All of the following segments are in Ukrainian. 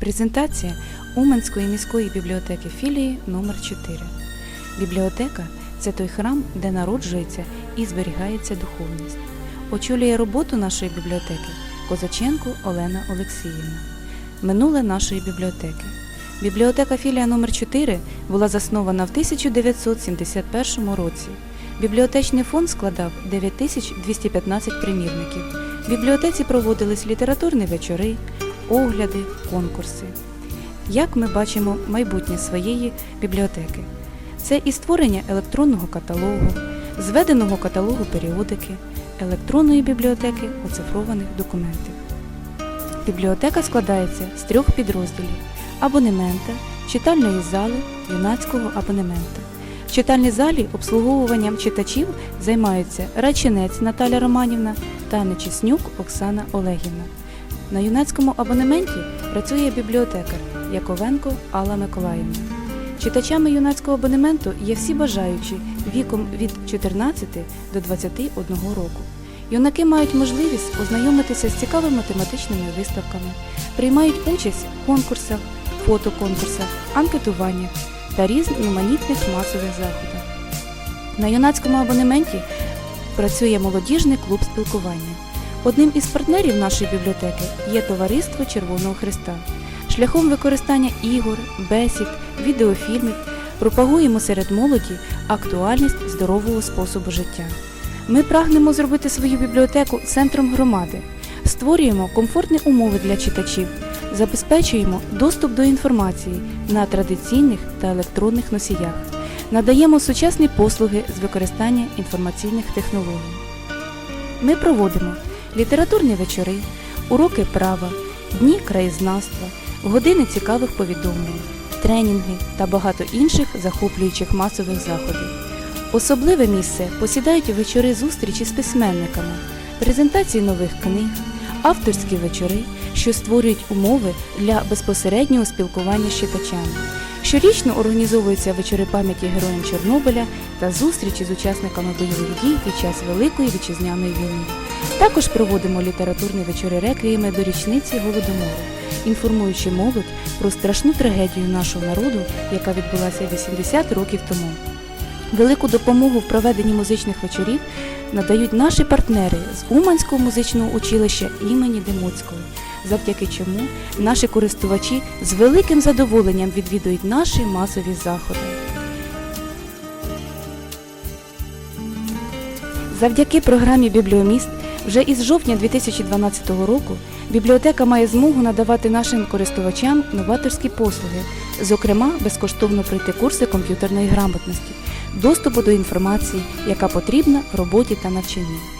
Презентація Уманської міської бібліотеки філії номер 4 Бібліотека це той храм, де народжується і зберігається духовність. Очолює роботу нашої бібліотеки Козаченко Олена Олексіївна. Минуле нашої бібліотеки. Бібліотека філія номер 4 була заснована в 1971 році. Бібліотечний фонд складав 9215 примірників. В бібліотеці проводились літературні вечори, огляди, конкурси. Як ми бачимо майбутнє своєї бібліотеки? Це і створення електронного каталогу, зведеного каталогу періодики, електронної бібліотеки оцифрованих документів. Бібліотека складається з трьох підрозділів абонемента, читальної зали, юнацького абонемента. В читальній залі обслуговуванням читачів займаються Рачинець Наталя Романівна та Нечиснюк Оксана Олегівна. На юнацькому абонементі працює бібліотекар Яковенко Алла Миколаївна. Читачами юнацького абонементу є всі бажаючі віком від 14 до 21 року. Юнаки мають можливість ознайомитися з цікавими тематичними виставками, приймають участь в конкурсах, фотоконкурсах, анкетуваннях та різноманітних масових заходах. На юнацькому абонементі працює молодіжний клуб спілкування. Одним із партнерів нашої бібліотеки є товариство Червоного Христа. Шляхом використання ігор, бесід, відеофільмів пропагуємо серед молоді актуальність здорового способу життя. Ми прагнемо зробити свою бібліотеку центром громади, створюємо комфортні умови для читачів, забезпечуємо доступ до інформації на традиційних та електронних носіях, надаємо сучасні послуги з використання інформаційних технологій. Ми проводимо літературні вечори, уроки права, дні краєзнавства, години цікавих повідомлень, тренінги та багато інших захоплюючих масових заходів. Особливе місце посідають вечори зустрічі з письменниками, презентації нових книг, авторські вечори, що створюють умови для безпосереднього спілкування з читачами. Щорічно організовуються вечори пам'яті героям Чорнобиля та зустрічі з учасниками бойових дій під час Великої вітчизняної війни. Також проводимо літературні вечори реквіями до річниці Голодомору, інформуючи молодь про страшну трагедію нашого народу, яка відбулася 80 років тому. Велику допомогу в проведенні музичних вечорів надають наші партнери з Уманського музичного училища імені Демуцького, завдяки чому наші користувачі з великим задоволенням відвідують наші масові заходи. Завдяки програмі Бібліоміст вже із жовтня 2012 року бібліотека має змогу надавати нашим користувачам новаторські послуги, зокрема безкоштовно пройти курси комп'ютерної грамотності, доступу до інформації, яка потрібна в роботі та навчанні.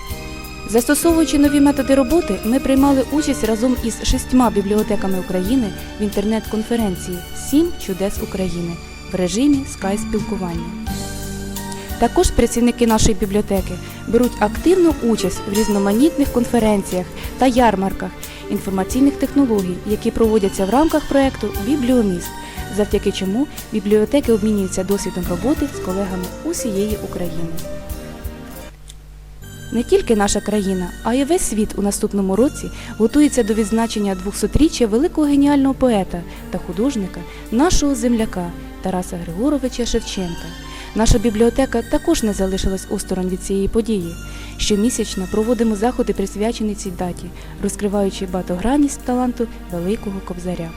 Застосовуючи нові методи роботи, ми приймали участь разом із шістьма бібліотеками України в інтернет-конференції Сім чудес України в режимі скайп-спілкування. Також працівники нашої бібліотеки беруть активну участь в різноманітних конференціях та ярмарках інформаційних технологій, які проводяться в рамках проєкту Бібліоміст, завдяки чому бібліотеки обмінюються досвідом роботи з колегами усієї України. Не тільки наша країна, а й весь світ у наступному році готується до відзначення 200-річчя великого геніального поета та художника, нашого земляка Тараса Григоровича Шевченка. Наша бібліотека також не залишилась осторонь від цієї події. Щомісячно проводимо заходи, присвячені цій даті, розкриваючи багатогранність таланту великого кобзаря.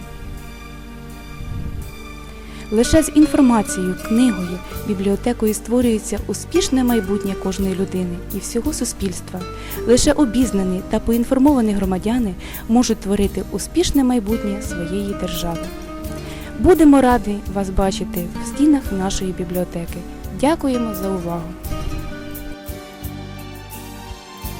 Лише з інформацією, книгою, бібліотекою створюється успішне майбутнє кожної людини і всього суспільства. Лише обізнані та поінформовані громадяни можуть творити успішне майбутнє своєї держави. Будемо раді вас бачити в стінах нашої бібліотеки. Дякуємо за увагу!